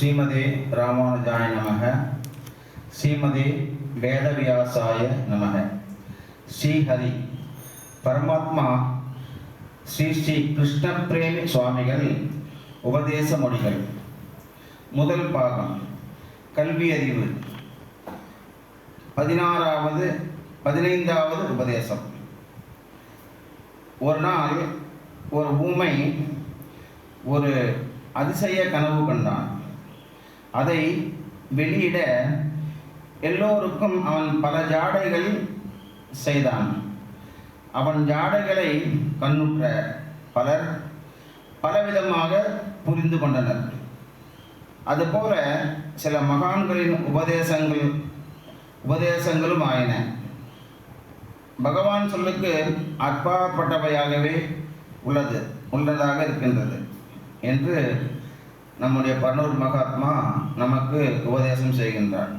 ஸ்ரீமதே ராமானுஜாய நமக. ஸ்ரீமதே வேதவியாசாய நமக. ஸ்ரீஹரி. பரமாத்மா ஸ்ரீ ஸ்ரீ கிருஷ்ண பிரேமி சுவாமிகள் உபதேச மொழிகள். முதல் பாகம். கல்வி அறிவு. பதினாறாவது பதினைந்தாவது உபதேசம். ஒரு நாள் ஒரு ஊமை ஒரு அதிசய கனவு கண்டான். அதை வெளியிட எல்லோருக்கும் அவன் பல ஜாடைகள் செய்தான். அவன் ஜாடைகளை கண்ணுற்ற பலர் பலவிதமாக புரிந்து கொண்டனர். அதுபோல சில மகான்களின் உபதேசங்கள் உபதேசங்களும் ஆயின. பகவான் சொல்லுக்கு அப்பாற்பட்டவையாகவே உள்ளது உள்ளதாக இருக்கின்றது என்று நம்முடைய பன்னூர் மகாத்மா நமக்கு உபதேசம் செய்கின்றார்.